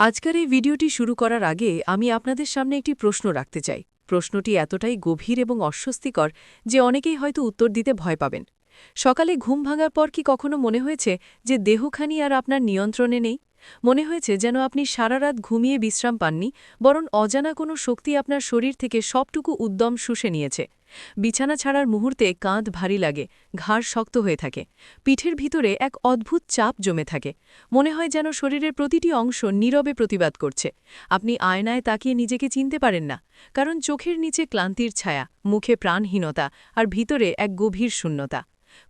আজকের এই ভিডিওটি শুরু করার আগে আমি আপনাদের সামনে একটি প্রশ্ন রাখতে চাই। প্রশ্নটি এতটাই গভীর এবং অস্বস্তিকর যে অনেকেই হয়তো উত্তর দিতে ভয় পাবেন। সকালে ঘুম ভাঙার পর কি কখনো মনে হয়েছে যে দেহখানি আর আপনার নিয়ন্ত্রণে নেই? মনে হয়েছে যেন আপনি সারা রাত ঘুমিয়ে বিশ্রাম পাননি, বরং অজানা কোনো শক্তি আপনার শরীর থেকে সবটুকু উদ্যম শুষে নিয়েছে। বিছানা ছাড়ার মুহূর্তে কাঁধ ভারী লাগে, ঘাড় শক্ত হয়ে থাকে। পিঠের ভিতরে এক অদ্ভুত চাপ জমে থাকে। মনে হয় যেন শরীরের প্রতিটি অংশ নীরবে প্রতিবাদ করছে। আপনি আয়নায় তাকিয়ে নিজেকে চিনতে পারেন না, কারণ চোখের নিচে ক্লান্তির ছায়া, মুখে প্রাণহীনতা আর ভিতরে এক গভীর শূন্যতা।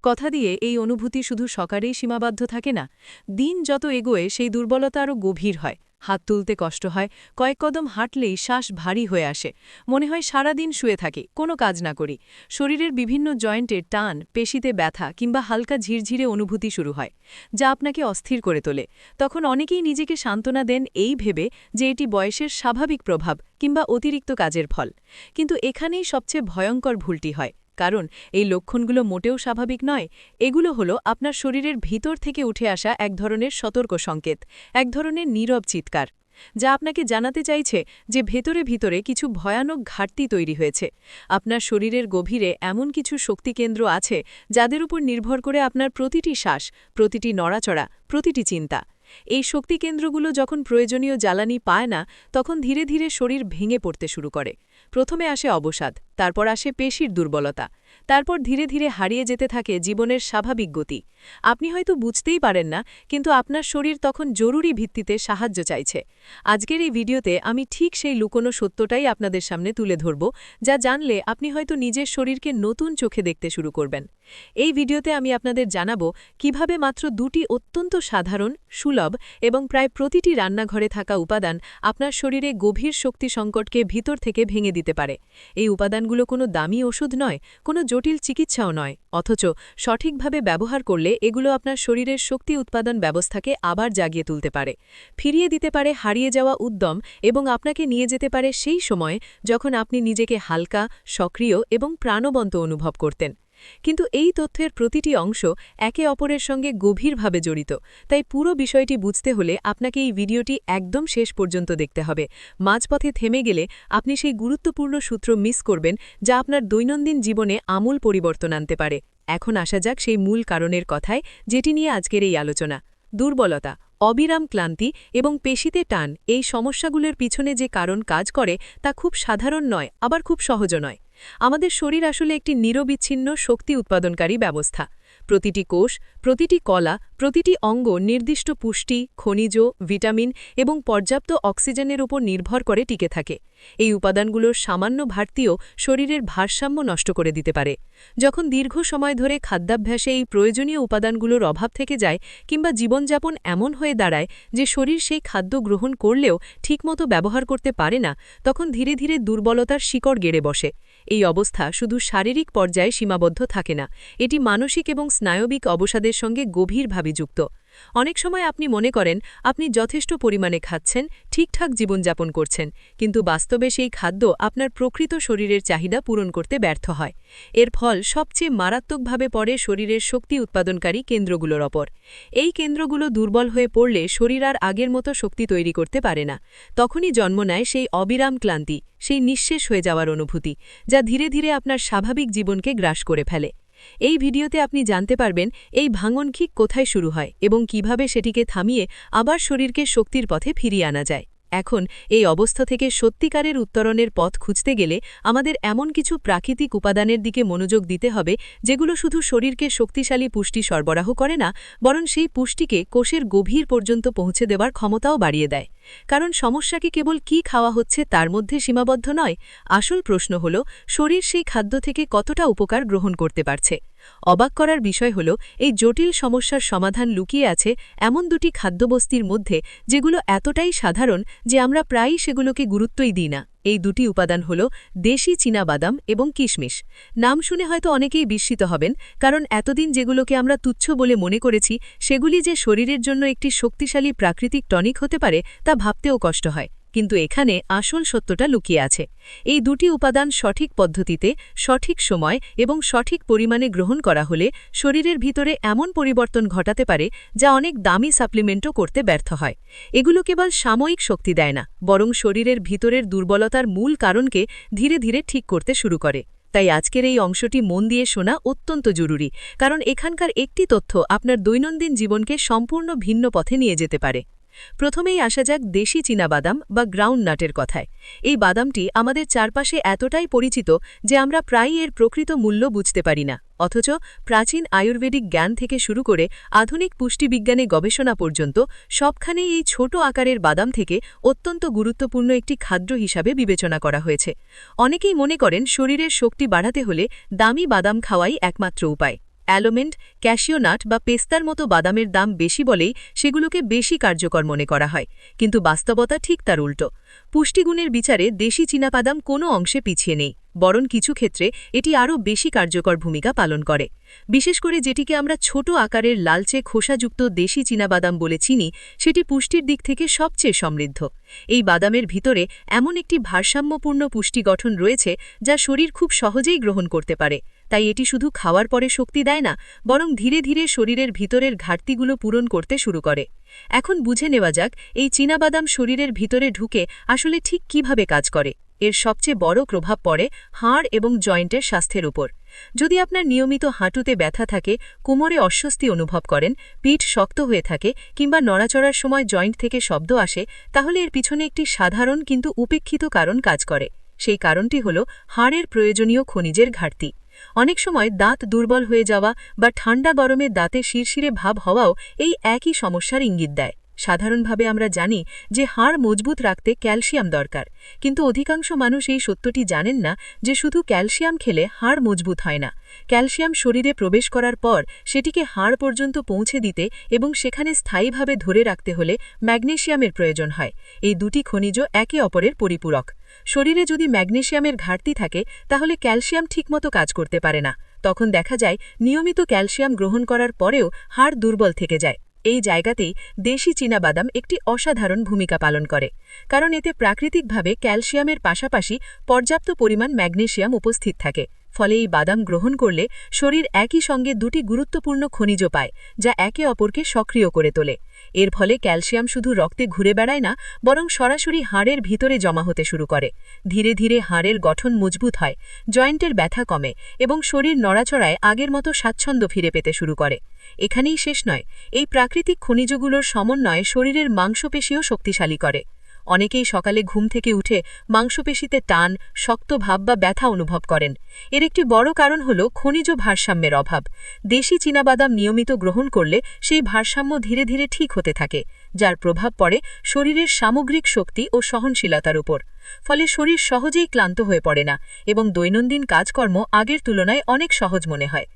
কথা দিয়ে এই অনুভূতি শুধু সকারেই সীমাবদ্ধ থাকে না, দিন যত এগোয় সেই দুর্বলতা আরও গভীর হয়। হাত তুলতে কষ্ট হয়, কয়েক কদম হাঁটলেই শ্বাস ভারী হয়ে আসে। মনে হয় সারাদিন শুয়ে থাকি, কোনো কাজ না করি। শরীরের বিভিন্ন জয়েন্টে টান, পেশিতে ব্যথা কিংবা হালকা ঝিরঝিরে অনুভূতি শুরু হয়, যা আপনাকে অস্থির করে তোলে। তখন অনেকেই নিজেকে সান্ত্বনা দেন এই ভেবে যে এটি বয়সের স্বাভাবিক প্রভাব কিংবা অতিরিক্ত কাজের ফল। কিন্তু এখানেই সবচেয়ে ভয়ঙ্কর ভুলটি হয়। কারণ এই লক্ষণগুলো মোটেও স্বাভাবিক নয়। এগুলো হলো আপনার শরীরের ভিতর থেকে উঠে আসা এক ধরনের সতর্ক সংকেত, এক ধরনের নীরব চিৎকার, যা আপনাকে জানাতে চাইছে যে ভেতরে ভিতরে কিছু ভয়ানক ঘাটতি তৈরি হয়েছে। আপনার শরীরের গভীরে এমন কিছু শক্তিকেন্দ্র আছে যাদের উপর নির্ভর করে আপনার প্রতিটি শ্বাস, প্রতিটি নড়াচড়া, প্রতিটি চিন্তা। এই শক্তিকেন্দ্রগুলো যখন প্রয়োজনীয় জ্বালানি পায় না, তখন ধীরে ধীরে শরীর ভেঙে পড়তে শুরু করে। প্রথমে আসে অবসাদ, তারপর আসে পেশির দুর্বলতা, তারপর ধীরে ধীরে হারিয়ে যেতে থাকে জীবনের স্বাভাবিক গতি। আপনি হয়তো বুঝতেই পারেন না, কিন্তু আপনার শরীর তখন জরুরি ভিত্তিতে সাহায্য চাইছে। আজকের এই ভিডিওতে আমি ঠিক সেই লুকোনো সত্যটাই আপনাদের সামনে তুলে ধরব, যা জানলে আপনি হয়তো নিজের শরীরকে নতুন চোখে দেখতে শুরু করবেন। এই ভিডিওতে আমি আপনাদের জানাব কীভাবে মাত্র দুটি অত্যন্ত সাধারণ, সুলভ এবং প্রায় প্রতিটি রান্নাঘরে থাকা উপাদান আপনার শরীরে গভীর শক্তি সংকটকে ভিতর থেকে ভেঙে দিতে পারে। এই উপাদানগুলো কোনো দামি ওষুধ নয়, কোনো জটিল চিকিৎসাও নয়, অথচ সঠিকভাবে ব্যবহার করলে এগুলো আপনার শরীরের শক্তি উৎপাদন ব্যবস্থাকে আবার জাগিয়ে তুলতে পারে। ফিরিয়ে দিতে পারে হারিয়ে যাওয়া উদ্যম এবং আপনাকে নিয়ে যেতে পারে সেই সময় যখন আপনি নিজেকে হালকা, সক্রিয় এবং প্রাণবন্ত অনুভব করতেন। কিন্তু এই তথ্যের প্রতিটি অংশ একে অপরের সঙ্গে গভীরভাবে জড়িত, তাই পুরো বিষয়টি বুঝতে হলে আপনাকে এই ভিডিওটি একদম শেষ পর্যন্ত দেখতে হবে। মাঝপথে থেমে গেলে আপনি সেই গুরুত্বপূর্ণ সূত্র মিস করবেন যা আপনার দৈনন্দিন জীবনে আমূল পরিবর্তন আনতে পারে। এখন আসা যাক সেই মূল কারণের কথায় যেটি নিয়ে আজকের এই আলোচনা। দুর্বলতা, অবিরাম ক্লান্তি এবং পেশিতে টান এই সমস্যাগুলোর পিছনে যে কারণ কাজ করে তা খুব সাধারণ নয়, আবার খুব সহজ নয়। আমাদের শরীর আসলে একটি নিরবিচ্ছিন্ন শক্তি উৎপাদনকারী ব্যবস্থা। প্রতিটি কোষ, প্রতিটি কলা, প্রতিটি অঙ্গ নির্দিষ্ট পুষ্টি, খনিজ, ভিটামিন এবং পর্যাপ্ত অক্সিজেনের উপর নির্ভর করে টিকে থাকে। এই উপাদানগুলোর সামান্য ভারতীয় শরীরের ভারসাম্য নষ্ট করে দিতে পারে। যখন দীর্ঘ সময় ধরে খাদ্যাভ্যাসে এই প্রয়োজনীয় উপাদানগুলোর অভাব থেকে যায় কিংবা জীবনযাপন এমন হয়ে দাঁড়ায় যে শরীর সেই খাদ্য গ্রহণ করলেও ঠিকমতো ব্যবহার করতে পারে না, তখন ধীরে ধীরে দুর্বলতার শিকড় গেড়ে বসে। এই অবস্থা শুধু শারীরিক পর্যায়ে সীমাবদ্ধ থাকে না, এটি মানসিক এবং স্নায়বিক অবসাদের সঙ্গে গভীরভাবে যুক্ত। অনেক সময় আপনি মনে করেন, আপনি যথেষ্ট পরিমাণে খাচ্ছেন, ঠিকঠাক জীবনযাপন করছেন, কিন্তু বাস্তবে সেই খাদ্য আপনার প্রকৃত শরীরের চাহিদা পূরণ করতে ব্যর্থ হয়। এর ফল সবচেয়ে মারাত্মকভাবে পড়ে শরীরের শক্তি উৎপাদনকারী কেন্দ্রগুলোর ওপর। এই কেন্দ্রগুলো দুর্বল হয়ে পড়লে শরীর আর আগের মতো শক্তি তৈরি করতে পারে না। তখনই জন্ম নেয় সেই অবিরাম ক্লান্তি, সেই নিঃশেষ হয়ে যাওয়ার অনুভূতি, যা ধীরে ধীরে আপনার স্বাভাবিক জীবনকে গ্রাস করে ফেলে। এই ভিডিওতে আপনি জানতে পারবেন এই ভাঙন ঠিক কোথায় শুরু হয় এবং কীভাবে সেটিকে থামিয়ে আবার শরীরকে শক্তির পথে ফিরিয়ে আনা যায়। এখন এই অবস্থা থেকে সত্যিকারের উত্তরণের পথ খুঁজতে গেলে আমাদের এমন কিছু প্রাকৃতিক উপাদানের দিকে মনোযোগ দিতে হবে, যেগুলো শুধু শরীরকে শক্তিশালী পুষ্টি সরবরাহ করে না, বরং সেই পুষ্টিকে কোষের গভীর পর্যন্ত পৌঁছে দেওয়ার ক্ষমতাও বাড়িয়ে দেয়। কারণ সমস্যাকে কেবল কি খাওয়া হচ্ছে তার মধ্যে সীমাবদ্ধ নয়। আসল প্রশ্ন হল, শরীর সেই খাদ্য থেকে কতটা উপকার গ্রহণ করতে পারছে? অবাক করার বিষয় হল, এই জটিল সমস্যার সমাধান লুকিয়ে আছে এমন দুটি খাদ্যবস্তির মধ্যে যেগুলো এতটাই সাধারণ যে আমরা প্রায়ই সেগুলোকে গুরুত্বই দিই না। এই দুটি উপাদান হল দেশি বাদাম এবং কিশমিশ। নাম শুনে হয়তো অনেকেই বিস্মিত হবেন, কারণ এতদিন যেগুলোকে আমরা তুচ্ছ বলে মনে করেছি, সেগুলি যে শরীরের জন্য একটি শক্তিশালী প্রাকৃতিক টনিক হতে পারে তা ভাবতেও কষ্ট হয়। কিন্তু এখানে আসল সত্যটা লুকিয়ে আছে। এই দুটি উপাদান সঠিক পদ্ধতিতে, সঠিক সময় এবং সঠিক পরিমাণে গ্রহণ করা হলে শরীরের ভিতরে এমন পরিবর্তন ঘটাতে পারে যা অনেক দামি সাপ্লিমেন্টও করতে ব্যর্থ হয়। এগুলো কেবল সাময়িক শক্তি দেয় না, বরং শরীরের ভিতরের দুর্বলতার মূল কারণকে ধীরে ধীরে ঠিক করতে শুরু করে। তাই আজকের এই অংশটি মন দিয়ে শোনা অত্যন্ত জরুরি, কারণ এখানকার একটি তথ্য আপনার দৈনন্দিন জীবনকে সম্পূর্ণ ভিন্ন পথে নিয়ে যেতে পারে। প্রথমেই আসা যাক দেশি বাদাম বা গ্রাউন্ড নাটের কথায়। এই বাদামটি আমাদের চারপাশে এতটাই পরিচিত যে আমরা প্রায়ই এর প্রকৃত মূল্য বুঝতে পারি না। অথচ প্রাচীন আয়ুর্বেদিক জ্ঞান থেকে শুরু করে আধুনিক পুষ্টিবিজ্ঞানে গবেষণা পর্যন্ত সবখানেই এই ছোট আকারের বাদাম থেকে অত্যন্ত গুরুত্বপূর্ণ একটি খাদ্য হিসাবে বিবেচনা করা হয়েছে। অনেকেই মনে করেন শরীরের শক্তি বাড়াতে হলে দামি বাদাম খাওয়াই একমাত্র উপায়। অ্যালোমেন্ট ক্যাশিওনাট বা পেস্তার মতো বাদামের দাম বেশি বলেই সেগুলোকে বেশি কার্যকর মনে করা হয়। কিন্তু বাস্তবতা ঠিক তার উল্টো। পুষ্টিগুণের বিচারে দেশি চীনাবাদাম কোনো অংশে পিছিয়ে নেই, বরং কিছু ক্ষেত্রে এটি আরও বেশি কার্যকর ভূমিকা পালন করে। বিশেষ করে যেটিকে আমরা ছোট আকারের লালচে খোসাযুক্ত দেশি চীনাবাদাম বলে চিনি, সেটি পুষ্টির দিক থেকে সবচেয়ে সমৃদ্ধ। এই বাদামের ভিতরে এমন একটি ভারসাম্যপূর্ণ পুষ্টি গঠন রয়েছে যা শরীর খুব সহজেই গ্রহণ করতে পারে। তাই এটি শুধু খাওয়ার পরে শক্তি দেয় না, বরং ধীরে ধীরে শরীরের ভিতরের ঘাটতিগুলো পূরণ করতে শুরু করে। এখন বুঝে নেওয়া যাক, এই চীনাবাদাম শরীরের ভিতরে ঢুকে আসলে ঠিক কীভাবে কাজ করে। এর সবচেয়ে বড় প্রভাব পড়ে হাড় এবং জয়েন্টের স্বাস্থ্যের উপর। যদি আপনার নিয়মিত হাঁটুতে ব্যথা থাকে, কোমরে অস্বস্তি অনুভব করেন, পিঠ শক্ত হয়ে থাকে কিংবা নড়াচড়ার সময় জয়েন্ট থেকে শব্দ আসে, তাহলে এর পিছনে একটি সাধারণ কিন্তু উপেক্ষিত কারণ কাজ করে। সেই কারণটি হল হাড়ের প্রয়োজনীয় খনিজের ঘাটতি। অনেক সময় দাঁত দুর্বল হয়ে যাওয়া বা ঠান্ডা গরমে দাঁতে শিরশিরে ভাব হওয়াও এই একই সমস্যার ইঙ্গিত দেয়। সাধারণভাবে আমরা জানি যে হাড় মজবুত রাখতে ক্যালসিয়াম দরকার, কিন্তু অধিকাংশ মানুষ এই সত্যটি জানেন না যে শুধু ক্যালসিয়াম খেলে হাড় মজবুত হয় না। ক্যালসিয়াম শরীরে প্রবেশ করার পর সেটিকে হাড় পর্যন্ত পৌঁছে দিতে এবং সেখানে স্থায়ীভাবে ধরে রাখতে হলে ম্যাগনেশিয়ামের প্রয়োজন হয়। এই দুটি খনিজ একে অপরের পরিপূরক। শরীরে যদি ম্যাগনেশিয়ামের ঘাটতি থাকে, তাহলে ক্যালসিয়াম ঠিকমতো কাজ করতে পারে না। তখন দেখা যায়, নিয়মিত ক্যালসিয়াম গ্রহণ করার পরেও হাড় দুর্বল থেকে যায়। এই জায়গাতেই দেশি বাদাম একটি অসাধারণ ভূমিকা পালন করে, কারণ এতে প্রাকৃতিকভাবে ক্যালসিয়ামের পাশাপাশি পর্যাপ্ত পরিমাণ ম্যাগনেশিয়াম উপস্থিত থাকে। ফলে এই বাদাম গ্রহণ করলে শরীর একই সঙ্গে দুটি গুরুত্বপূর্ণ খনিজ পায়, যা একে অপরকে সক্রিয় করে তোলে। এর ফলে ক্যালসিয়াম শুধু রক্তে ঘুরে বেড়ায় না, বরং সরাসরি হাড়ের ভিতরে জমা হতে শুরু করে। ধীরে ধীরে হাড়ের গঠন মজবুত হয়, জয়েন্টের ব্যথা কমে এবং শরীর নড়াচড়ায় আগের মতো স্বাচ্ছন্দ্য ফিরে পেতে শুরু করে। এখানেই শেষ নয়। এই প্রাকৃতিক খনিজগুলোর সমন্বয়ে শরীরের মাংসপেশিও শক্তিশালী করে। অনেকেই সকালে ঘুম থেকে উঠে মাংসপেশিতে টান, শক্ত ভাব বা ব্যথা অনুভব করেন। এর একটি বড় কারণ হল খনিজ ভারসাম্যের অভাব। দেশি চীনাবাদাম নিয়মিত গ্রহণ করলে সেই ভারসাম্য ধীরে ধীরে ঠিক হতে থাকে, যার প্রভাব পড়ে শরীরের সামগ্রিক শক্তি ও সহনশীলতার উপর। ফলে শরীর সহজেই ক্লান্ত হয়ে পড়ে না এবং দৈনন্দিন কাজকর্ম আগের তুলনায় অনেক সহজ মনে হয়।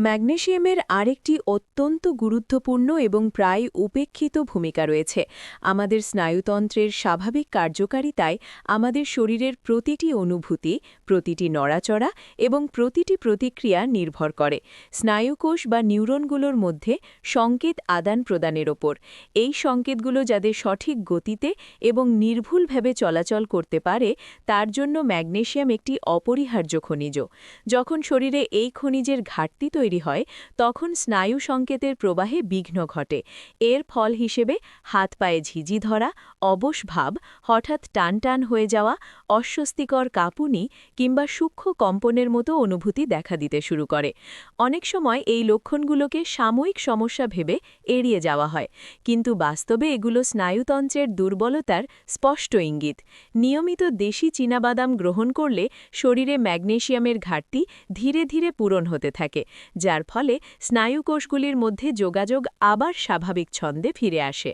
ম্যাগনেশিয়ামের আরেকটি অত্যন্ত গুরুত্বপূর্ণ এবং প্রায় উপেক্ষিত ভূমিকা রয়েছে। আমাদের স্নায়ুতন্ত্রের স্বাভাবিক কার্যকারিতায় আমাদের শরীরের প্রতিটি অনুভূতি, প্রতিটি নড়াচড়া এবং প্রতিটি প্রতিক্রিয়া নির্ভর করে। স্নায়ুকোষ বা নিউরনগুলোর মধ্যে সংকেত আদান প্রদানের ওপর। এই সংকেতগুলো যাদের সঠিক গতিতে এবং নির্ভুলভাবে চলাচল করতে পারে, তার জন্য ম্যাগনেশিয়াম একটি অপরিহার্য খনিজ। যখন শরীরে এই খনিজের ঘাটতি তৈরি হয়, তখন স্নায়ু সংকেতের প্রবাহে বিঘ্ন ঘটে। এর ফল হিসেবে হাত পায়ে ঝিঝি ধরা, অবশ ভাব, হঠাৎ টান টান হয়ে যাওয়া, অস্বস্তিকর কাঁপুনি কিংবা সূক্ষ্ম কম্পনের মতো অনুভূতি দেখা দিতে শুরু করে। অনেক সময় এই লক্ষণগুলোকে সাময়িক সমস্যা ভেবে এড়িয়ে যাওয়া হয়, কিন্তু বাস্তবে এগুলো স্নায়ুতন্ত্রের দুর্বলতার স্পষ্ট ইঙ্গিত। নিয়মিত দেশি চীনাবাদাম গ্রহণ করলে শরীরে ম্যাগনেশিয়ামের ঘাটতি ধীরে ধীরে পূরণ হতে থাকে যার ফলে স্নায়ুকোষগুলির মধ্যে যোগাযোগ আবার স্বাভাবিক ছন্দে ফিরে আসে।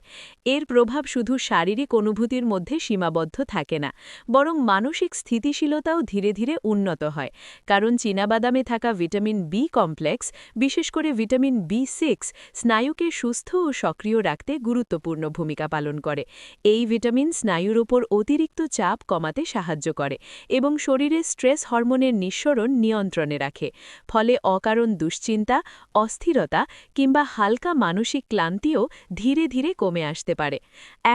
এর প্রভাব শুধু শারীরিক অনুভূতির মধ্যে সীমাবদ্ধ থাকে না, বরং মানসিক স্থিতিশীলতাও ধীরে ধীরে উন্নত হয়। কারণ চীনাবাদামে থাকা ভিটামিন বি কমপ্লেক্স, বিশেষ করে ভিটামিন বি সিক্স, স্নায়ুকে সুস্থ ও সক্রিয় রাখতে গুরুত্বপূর্ণ ভূমিকা পালন করে। এই ভিটামিন স্নায়ুর ওপর অতিরিক্ত চাপ কমাতে সাহায্য করে এবং শরীরে স্ট্রেস হরমোনের নিঃসরণ নিয়ন্ত্রণে রাখে। ফলে অকারণ দুশ্চিন্তা, অস্থিরতা কিংবা হালকা মানসিক ক্লান্তিও ধীরে ধীরে কমে আসতে পারে।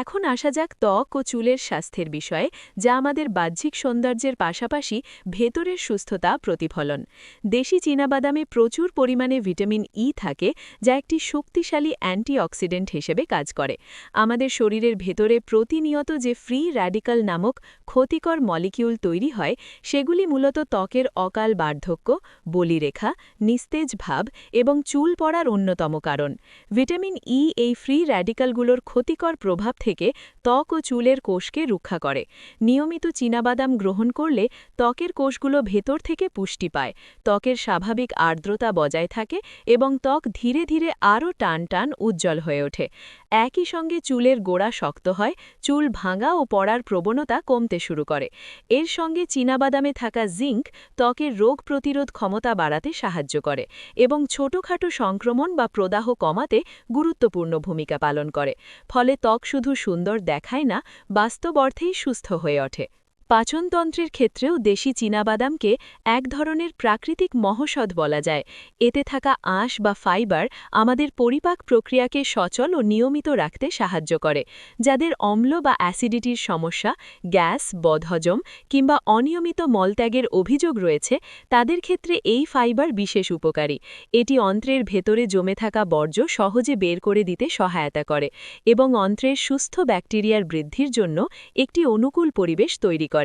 এখন আসা যাক ত্বক ও চুলের স্বাস্থ্যের বিষয়ে, যা আমাদের বাহ্যিক সৌন্দর্যের পাশাপাশি ভেতরের সুস্থতা প্রতিফলন। দেশি চীনাবাদামে প্রচুর পরিমাণে ভিটামিন ই থাকে, যা একটি শক্তিশালী অ্যান্টিঅক্সিডেন্ট হিসেবে কাজ করে। আমাদের শরীরের ভেতরে প্রতিনিয়ত যে ফ্রি র্যাডিক্যাল নামক ক্ষতিকর মলিকিউল তৈরি হয়, সেগুলি মূলত ত্বকের অকাল বার্ধক্য, বলিরেখা, নিস্তেজ ভাব এবং চুল পড়ার অন্যতম কারণ। ভিটামিন ই এই ফ্রি র্যাডিক্যালগুলোর ক্ষতিকর প্রভাব থেকে ত্বক ও চুলের কোষকে রক্ষা করে। নিয়মিত চীনাবাদাম গ্রহণ করলে ত্বকের কোষগুলো ভেতর থেকে পুষ্টি পায়, ত্বকের স্বাভাবিক আর্দ্রতা বজায় থাকে এবং ত্বক ধীরে ধীরে আরও টান টান উজ্জ্বল হয়ে ওঠে। একই সঙ্গে চুলের গোড়া শক্ত হয়, চুল ভাঙা ও পড়ার প্রবণতা কমতে শুরু করে। এর সঙ্গে চীনাবাদামে থাকা জিঙ্ক ত্বকের রোগ প্রতিরোধ ক্ষমতা বাড়াতে সাহায্য করে। এবং ছোটখাটো সংক্রমণ বা প্রদাহ কমাতে গুরুত্বপূর্ণ ভূমিকা পালন করে, ফলে ত্বক শুধু সুন্দর দেখায় না, বাস্তব অর্থেই সুস্থ হয়ে ওঠে। পাচনতন্ত্রের ক্ষেত্রেও দেশি চীনাবাদামকে এক ধরনের প্রাকৃতিক মহষদ বলা যায়। এতে থাকা আঁশ বা ফাইবার আমাদের পরিপাক প্রক্রিয়াকে সচল ও নিয়মিত রাখতে সাহায্য করে, যাদের অম্ল বা অ্যাসিডিটির সমস্যা, গ্যাস, বদহজম কিংবা অনিয়মিত মলত্যাগের অভিযোগ রয়েছে, তাদের ক্ষেত্রে এই ফাইবার বিশেষ উপকারী। এটি অন্ত্রের ভেতরে জমে থাকা বর্জ্য সহজে বের করে দিতে সহায়তা করে এবং অন্ত্রের সুস্থ ব্যাকটেরিয়ার বৃদ্ধির জন্য একটি অনুকূল পরিবেশ তৈরি করে।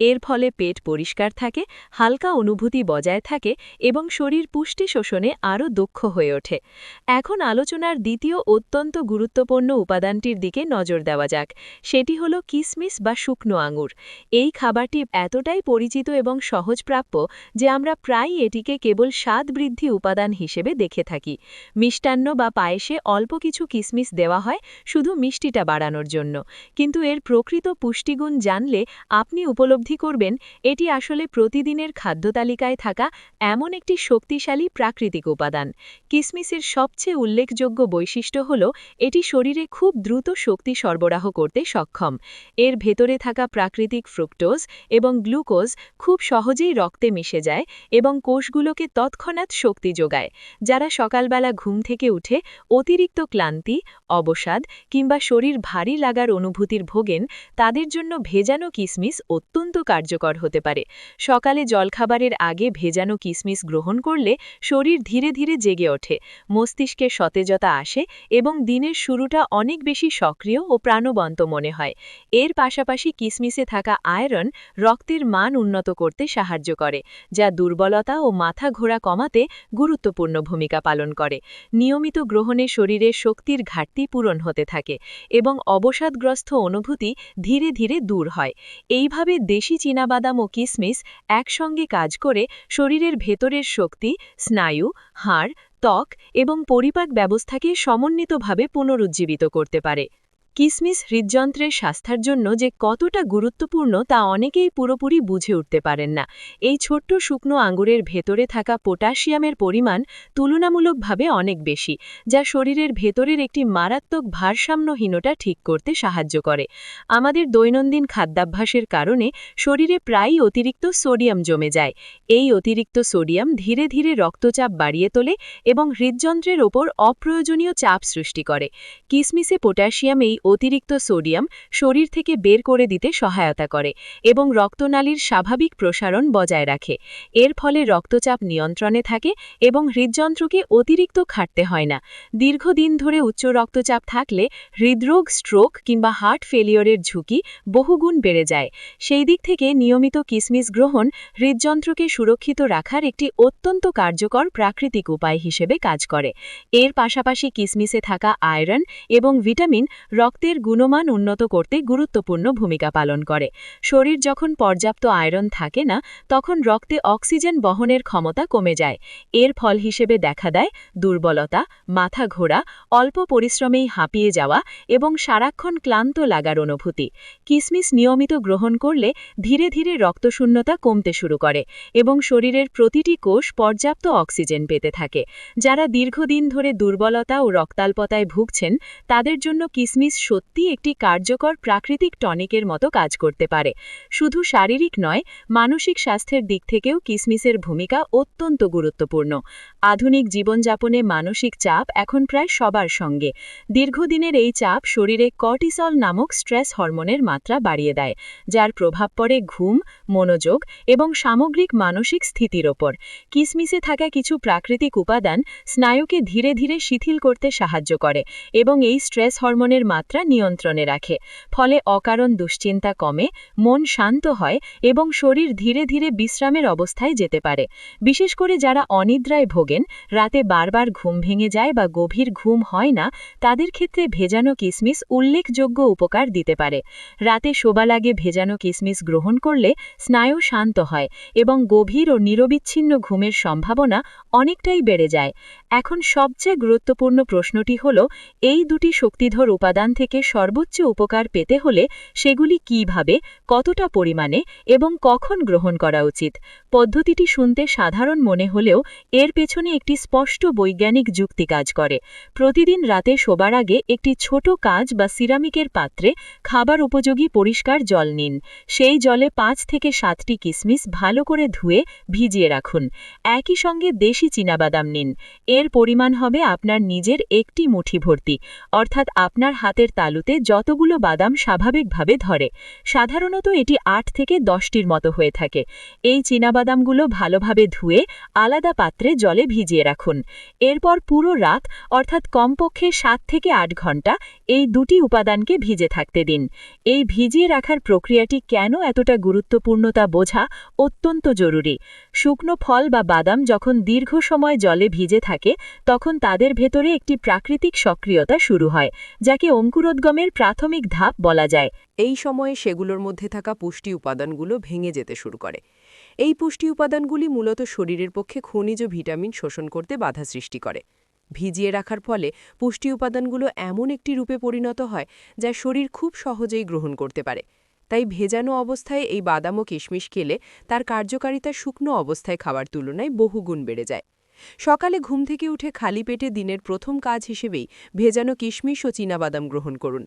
এর ফলে পেট পরিষ্কার থাকে, হালকা অনুভূতি বজায় থাকে এবং শরীর পুষ্টি শোষণে আরও দক্ষ হয়ে ওঠে। এখন আলোচনার দ্বিতীয় অত্যন্ত গুরুত্বপূর্ণ উপাদানটির দিকে নজর দেওয়া যাক। সেটি হল কিসমিস বা শুকনো আঙুর। এই খাবারটি এতটাই পরিচিত এবং সহজপ্রাপ্য যে আমরা প্রায় এটিকে কেবল স্বাদ বৃদ্ধি উপাদান হিসেবে দেখে থাকি। মিষ্টান্ন বা পায়েসে অল্প কিছু কিসমিস দেওয়া হয় শুধু মিষ্টিটা বাড়ানোর জন্য। কিন্তু এর প্রকৃত পুষ্টিগুণ জানলে আপনি উপলব্ধি করবেন, এটি আসলে প্রতিদিনের খাদ্য তালিকায় থাকা এমন একটি শক্তিশালী প্রাকৃতিক উপাদান। কিসমিসের সবচেয়ে উল্লেখযোগ্য বৈশিষ্ট্য হল, এটি শরীরে খুব দ্রুত শক্তি সরবরাহ করতে সক্ষম। এর ভেতরে থাকা প্রাকৃতিক ফ্রুক্টোজ এবং গ্লুকোজ খুব সহজেই রক্তে মিশে যায় এবং কোষগুলোকে তৎক্ষণাৎ শক্তি যোগায়, যারা সকালবেলা ঘুম থেকে উঠে অতিরিক্ত ক্লান্তি, অবসাদ কিংবা শরীর ভারী লাগার অনুভূতির ভোগেন, তাদের জন্য ভেজানো কিসমিস অত্যন্ত কার্যকর হতে পারে। সকালে জলখাবারের আগে ভেজানো কিসমিস গ্রহণ করলে শরীর ধীরে ধীরে জেগে ওঠে, মস্তিষ্কে সতেজতা আসে এবং দিনের শুরুটা অনেক বেশি সক্রিয় ও প্রাণবন্ত মনে হয়। এর পাশাপাশি কিসমিসে থাকা আয়রন রক্তের মান উন্নত করতে সাহায্য করে, যা দুর্বলতা ও মাথা ঘোরা কমাতে গুরুত্বপূর্ণ ভূমিকা পালন করে। নিয়মিত গ্রহণে শরীরে শক্তির ঘাটতি পূরণ হতে থাকে এবং অবসাদগ্রস্ত অনুভূতি ধীরে ধীরে দূর হয়। এইভাবে দেশি চীনাবাদাম ও কিসমিস একসঙ্গে কাজ করে শরীরের ভেতরের শক্তি, স্নায়ু, হাড়, ত্বক এবং পরিপাক ব্যবস্থাকে সমন্বিতভাবে পুনরুজ্জীবিত করতে পারে। কিসমিস হৃদযন্ত্রের স্বাস্থ্যের জন্য যে কতটা গুরুত্বপূর্ণ তা অনেকেই পুরোপুরি বুঝে উঠতে পারেন না। এই ছোট্ট শুকনো আঙ্গুরের ভেতরে থাকা পটাশিয়ামের পরিমাণ তুলনামূলকভাবে অনেক বেশি, যা শরীরের ভেতরের একটি মারাত্মক ভারসাম্যহীনতা ঠিক করতে সাহায্য করে। আমাদের দৈনন্দিন খাদ্যাভ্যাসের কারণে শরীরে প্রায়ই অতিরিক্ত সোডিয়াম জমে যায়। এই অতিরিক্ত সোডিয়াম ধীরে ধীরে রক্তচাপ বাড়িয়ে তোলে এবং হৃদযন্ত্রের ওপর অপ্রয়োজনীয় চাপ সৃষ্টি করে। কিসমিসে পটাশিয়াম এই অতিরিক্ত সোডিয়াম শরীর থেকে বের করে দিতে সহায়তা করে এবং রক্তনালীর স্বাভাবিক প্রসারণ বজায় রাখে। এর ফলে রক্তচাপ নিয়ন্ত্রণে থাকে এবং হৃদযন্ত্রকে অতিরিক্ত খাটতে হয় না। দীর্ঘদিন ধরে উচ্চ রক্তচাপ থাকলে হৃদরোগ, স্ট্রোক কিংবা হার্ট ফেলিওরের ঝুঁকি বহুগুণ বেড়ে যায়। সেই দিক থেকে নিয়মিত কিসমিস গ্রহণ হৃদযন্ত্রকে সুরক্ষিত রাখার একটি অত্যন্ত কার্যকর প্রাকৃতিক উপায় হিসেবে কাজ করে। এর পাশাপাশি কিসমিসে থাকা আয়রন এবং ভিটামিন রক্তের গুণমান উন্নত করতে গুরুত্বপূর্ণ ভূমিকা পালন করে। শরীর যখন পর্যাপ্ত আয়রন থাকে না, তখন রক্তে অক্সিজেন বহনের ক্ষমতা কমে যায়। এর ফল হিসেবে দেখা দেয় দুর্বলতা, মাথা ঘোরা, অল্প পরিশ্রমেই হাঁপিয়ে যাওয়া এবং সারাক্ষণ ক্লান্ত লাগার অনুভূতি। কিসমিস নিয়মিত গ্রহণ করলে ধীরে ধীরে রক্তশূন্যতা কমতে শুরু করে এবং শরীরের প্রতিটি কোষ পর্যাপ্ত অক্সিজেন পেতে থাকে। যারা দীর্ঘদিন ধরে দুর্বলতা ও রক্তাল্পতায় ভুগছেন, তাদের জন্য কিসমিস সত্যি একটি কার্যকর প্রাকৃতিক টনিকের মতো কাজ করতে পারে। শুধু শারীরিক নয়, মানসিক স্বাস্থ্যের দিক থেকেও কিসমিসের ভূমিকা অত্যন্ত গুরুত্বপূর্ণ। আধুনিক জীবনযাপনে মানসিক চাপ এখন প্রায় সবার সঙ্গে। দীর্ঘদিনের এই চাপ শরীরে কর্টিসল নামক স্ট্রেস হরমোনের মাত্রা বাড়িয়ে দেয়, যার প্রভাব পড়ে ঘুম, মনোযোগ এবং সামগ্রিক মানসিক স্থিতির ওপর। কিসমিসে থাকা কিছু প্রাকৃতিক উপাদান স্নায়ুকে ধীরে ধীরে শিথিল করতে সাহায্য করে এবং এই স্ট্রেস হরমোনের মাত্রা নিয়ন্ত্রণে রাখে। ফলে অকারণ দুশ্চিন্তা কমে, মন শান্ত হয় এবং শরীর ধীরে ধীরে বিশ্রামের অবস্থায় যেতে পারে। বিশেষ করে যারা অনিদ্রায় ভোগেন, রাতে বারবার ঘুম ভেঙে যায় বা গভীর ঘুম হয় না, তাদের ক্ষেত্রে ভেজানো কিসমিস উল্লেখযোগ্য উপকার দিতে পারে। রাতে শোবার আগে ভেজানো কিসমিস গ্রহণ করলে স্নায়ু শান্ত হয় এবং গভীর ও নিরবিচ্ছিন্ন ঘুমের সম্ভাবনা অনেকটাই বেড়ে যায়। এখন সবচেয়ে গুরুত্বপূর্ণ প্রশ্নটি হল, এই দুটি শক্তিধর উপাদান থেকে সর্বোচ্চ উপকার পেতে হলে সেগুলি কীভাবে, কতটা পরিমাণে এবং কখন গ্রহণ করা উচিত? পদ্ধতিটি শুনতে সাধারণ মনে হলেও এর পেছনে একটি স্পষ্ট বৈজ্ঞানিক যুক্তি কাজ করে। প্রতিদিন রাতে শোবার আগে একটি ছোট কাজ বা সিরামিকের পাত্রে খাবার উপযোগী পরিষ্কার জল নিন। সেই জলে পাঁচ থেকে সাতটি কিসমিস ভালো করে ধুয়ে ভিজিয়ে রাখুন। একই সঙ্গে দেশি চীনাবাদাম নিন। এর পরিমাণ হবে আপনার নিজের একটি মুঠি ভর্তি, অর্থাৎ আপনার হাতের তালুতে যতগুলো বাদাম স্বাভাবিকভাবে ধরে, সাধারণত এটি আট থেকে দশটির মতো হয়ে থাকে। এই চীনাবাদামগুলো ভালোভাবে ধুয়ে আলাদা পাত্রে জলে ভিজিয়ে রাখুন। এরপর পুরো রাত, অর্থাৎ কমপক্ষে সাত থেকে আট ঘণ্টা, এই দুটি উপাদানকে ভিজে থাকতে দিন। এই ভিজিয়ে রাখার প্রক্রিয়াটি কেন এতটা গুরুত্বপূর্ণ তা বোঝা অত্যন্ত জরুরি। শুকনো ফল বা বাদাম যখন দীর্ঘ সময় জলে ভিজে থাকে, তখন তাদের ভেতরে একটি প্রাকৃতিক সক্রিয়তা শুরু হয়, যাকে অঙ্কুরোদ্গমের প্রাথমিক ধাপ বলা যায়। এই সময়ে সেগুলোর মধ্যে থাকা পুষ্টি উপাদানগুলো ভেঙে যেতে শুরু করে। এই পুষ্টি উপাদানগুলি মূলত শরীরের পক্ষে খনিজ ভিটামিন শোষণ করতে বাধা সৃষ্টি করে। ভিজিয়ে রাখার ফলে পুষ্টি উপাদানগুলো এমন একটি রূপে পরিণত হয় যা শরীর খুব সহজেই গ্রহণ করতে পারে। তাই ভেজানো অবস্থায় এই বাদাম ও কিশমিশ খেলে তার কার্যকারিতা শুকনো অবস্থায় খাওয়ার তুলনায় বহুগুণ বেড়ে যায়। সকালে ঘুম থেকে উঠে খালি পেটে দিনের প্রথম কাজ হিসেবেই ভেজানো কিশমিশ ও চীনাবাদাম গ্রহণ করুন।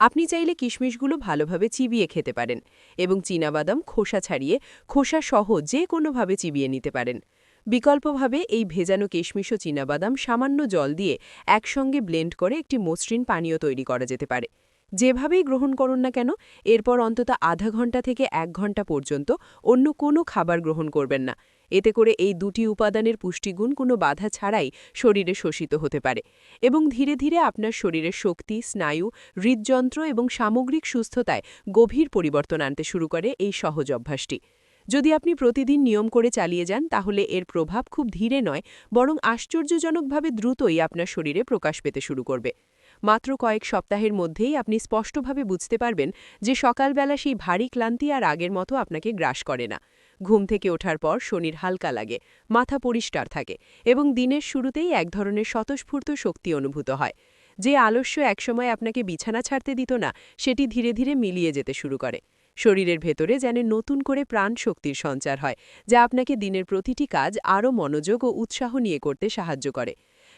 আপনি চাইলে কিশমিশগুলো ভালোভাবে চিবিয়ে খেতে পারেন এবং চীনাবাদাম, খোসা ছাড়িয়ে খোসা সহ যে কোনোভাবে চিবিয়ে নিতে পারেন। বিকল্পভাবে এই ভেজানো কিশমিশ ও চীনাবাদাম সামান্য জল দিয়ে একসঙ্গে ব্লেন্ড করে একটি মসৃণ পানীয় তৈরি করা যেতে পারে। যেভাবেই গ্রহণ করুন না কেন, এরপর অন্তত আধা ঘণ্টা থেকে এক ঘণ্টা পর্যন্ত অন্য কোনো খাবার গ্রহণ করবেন না। এতে করে এই দুটি উপাদানের পুষ্টিগুণ কোনো বাধা ছাড়াই শরীরে শোষিত হতে পারে এবং ধীরে ধীরে আপনার শরীরের শক্তি, স্নায়ু, হৃদযন্ত্র এবং সামগ্রিক সুস্থতায় গভীর পরিবর্তন আনতে শুরু করে এই সহজ অভ্যাসটি। যদি আপনি প্রতিদিন নিয়ম করে চালিয়ে যান, তাহলে এর প্রভাব খুব ধীরে নয়, বরং আশ্চর্যজনকভাবে দ্রুতই আপনার শরীরে প্রকাশ পেতে শুরু করবে। মাত্র কয়েক সপ্তাহের মধ্যেই আপনি স্পষ্টভাবে বুঝতে পারবেন যে সকালবেলা সেই ভারী ক্লান্তি আর আগের মতো আপনাকে গ্রাস করে না। ঘুম থেকে ওঠার পর শনির হালকা লাগে, মাথা পরিষ্কার থাকে এবং দিনের শুরুতেই এক ধরনের স্বতঃস্ফূর্ত শক্তি অনুভূত হয়। যে আলস্য একসময় আপনাকে বিছানা ছাড়তে দিত না, সেটি ধীরে ধীরে মিলিয়ে যেতে শুরু করে। শরীরের ভেতরে যেন নতুন করে প্রাণ শক্তির সঞ্চার হয়, যা আপনাকে দিনের প্রতিটি কাজ আরও মনোযোগ ও উৎসাহ নিয়ে করতে সাহায্য করে।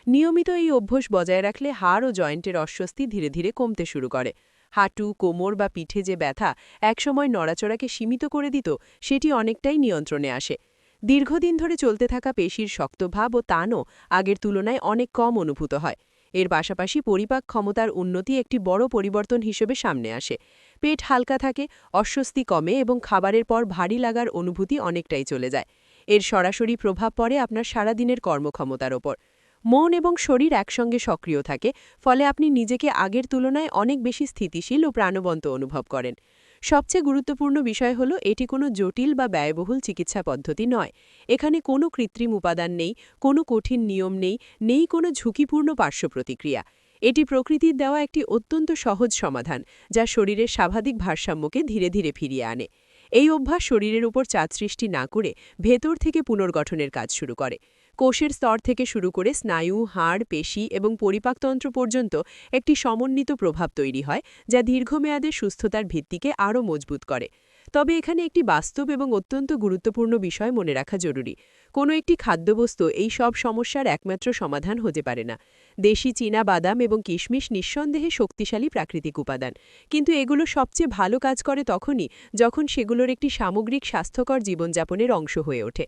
নিয়মিত এই অভ্যাস বজায় রাখলে হাড় ও জয়েন্টের অস্বস্তি ধীরে ধীরে কমতে শুরু করে। হাঁটু, কোমর বা পিঠে যে ব্যথা একসময় নড়াচড়াকে সীমিত করে দিত, সেটি অনেকটাই নিয়ন্ত্রণে আসে। দীর্ঘদিন ধরে চলতে থাকা পেশির শক্তভাব ও তানও আগের তুলনায় অনেক কম অনুভূত হয়। এর পাশাপাশি পরিপাক ক্ষমতার উন্নতি একটি বড় পরিবর্তন হিসেবে সামনে আসে। পেট হালকা থাকে, অস্বস্তি কমে এবং খাবারের পর ভারী লাগার অনুভূতি অনেকটাই চলে যায়। এর সরাসরি প্রভাব পড়ে আপনার সারাদিনের কর্মক্ষমতার ওপর। মন এবং শরীর একসঙ্গে সক্রিয় থাকে, ফলে আপনি নিজেকে আগের তুলনায় অনেক বেশি স্থিতিশীল ও প্রাণবন্ত অনুভব করেন। সবচেয়ে গুরুত্বপূর্ণ বিষয় হল, এটি কোনো জটিল বা ব্যয়বহুল চিকিৎসা পদ্ধতি নয়। এখানে কোনো কৃত্রিম উপাদান নেই, কোনো কঠিন নিয়ম নেই নেই কোনো ঝুঁকিপূর্ণ পার্শ্ব প্রতিক্রিয়া এটি প্রকৃতির দেওয়া একটি অত্যন্ত সহজ সমাধান, যা শরীরের স্বাভাবিক ভারসাম্যকে ধীরে ধীরে ফিরিয়ে আনে। এই অভ্যাস শরীরের উপর চাপ সৃষ্টি না করে ভেতর থেকে পুনর্গঠনের কাজ শুরু করে। কোষের স্তর থেকে শুরু করে স্নায়ু, হাড়, পেশি এবং পরিপাকতন্ত্র পর্যন্ত একটি সমন্বিত প্রভাব তৈরি হয়, যা দীর্ঘমেয়াদে সুস্থতার ভিত্তিকে আরও মজবুত করে। তবে এখানে একটি বাস্তব এবং অত্যন্ত গুরুত্বপূর্ণ বিষয় মনে রাখা জরুরি। কোনো একটি খাদ্যবস্তু এই সব সমস্যার একমাত্র সমাধান হতে পারে না। দেশি চীনা বাদাম এবং কিশমিশ নিঃসন্দেহে শক্তিশালী প্রাকৃতিক উপাদান। কিন্তু এগুলো সবচেয়ে ভালো কাজ করে তখনই যখন সেগুলোর একটি সামগ্রিক স্বাস্থ্যকর জীবনযাপনের অংশ হয়ে ওঠে।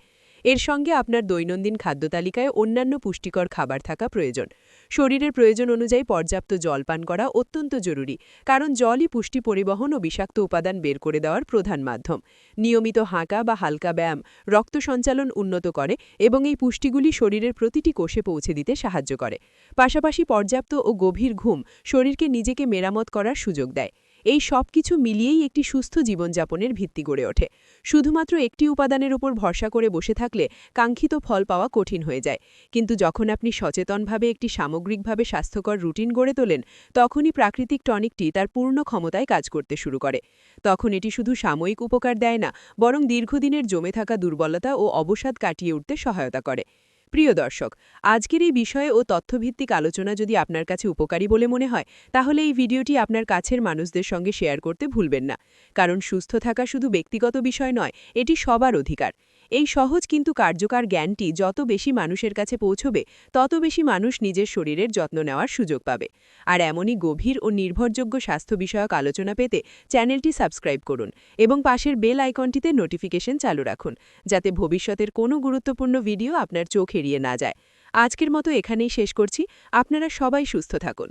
এর সঙ্গে আপনার দৈনন্দিন খাদ্য তালিকায় অন্যান্য পুষ্টিকর খাবার থাকা প্রয়োজন। শরীরের প্রয়োজন অনুযায়ী পর্যাপ্ত জল পান করা অত্যন্ত জরুরি, কারণ জলই পুষ্টি পরিবহন ও বিষাক্ত উপাদান বের করে দেওয়ার প্রধান মাধ্যম। নিয়মিত হাঁকা বা হালকা ব্যায়াম রক্ত সঞ্চালন উন্নত করে এবং এই পুষ্টিগুলি শরীরের প্রতিটি কোষে পৌঁছে দিতে সাহায্য করে। পাশাপাশি পর্যাপ্ত ও গভীর ঘুম শরীরকে নিজেকে মেরামত করার সুযোগ দেয়। এই সব কিছু মিলিয়েই একটি সুস্থ জীবনযাপনের ভিত্তি গড়ে ওঠে। শুধুমাত্র একটি উপাদানের উপর ভরসা করে বসে থাকলে কাঙ্ক্ষিত ফল পাওয়া কঠিন হয়ে যায়। কিন্তু যখন আপনি সচেতনভাবে একটি সামগ্রিকভাবে স্বাস্থ্যকর রুটিন গড়ে তোলেন, তখনই প্রাকৃতিক টনিকটি তার পূর্ণ ক্ষমতায় কাজ করতে শুরু করে। তখন এটি শুধু সাময়িক উপকার দেয় না, বরং দীর্ঘদিনের জমে থাকা দুর্বলতা ও অবসাদ কাটিয়ে উঠতে সহায়তা করে। প্রিয় দর্শক, আজকের এই বিষয়ে ও তথ্যভিত্তিক আলোচনা যদি আপনার কাছে উপকারী বলে মনে হয়, তাহলে এই ভিডিওটি আপনার কাছের মানুষদের সঙ্গে শেয়ার করতে ভুলবেন না। কারণ সুস্থ থাকা শুধু ব্যক্তিগত বিষয় নয়, এটি সবার অধিকার। এই সহজ কিন্তু কার্যকর জ্ঞানটি যত বেশি মানুষের কাছে পৌঁছবে, তত বেশি মানুষ নিজের শরীরের যত্ন নেওয়ার সুযোগ পাবে। আর এমনই গভীর ও নির্ভরযোগ্য স্বাস্থ্য বিষয়ক আলোচনা পেতে চ্যানেলটি সাবস্ক্রাইব করুন এবং পাশের বেল আইকনটিতে নোটিফিকেশন চালু রাখুন, যাতে ভবিষ্যতের কোনো গুরুত্বপূর্ণ ভিডিও আপনার চোখ এড়িয়ে না যায়। আজকের মতো এখানেই শেষ করছি। আপনারা সবাই সুস্থ থাকুন।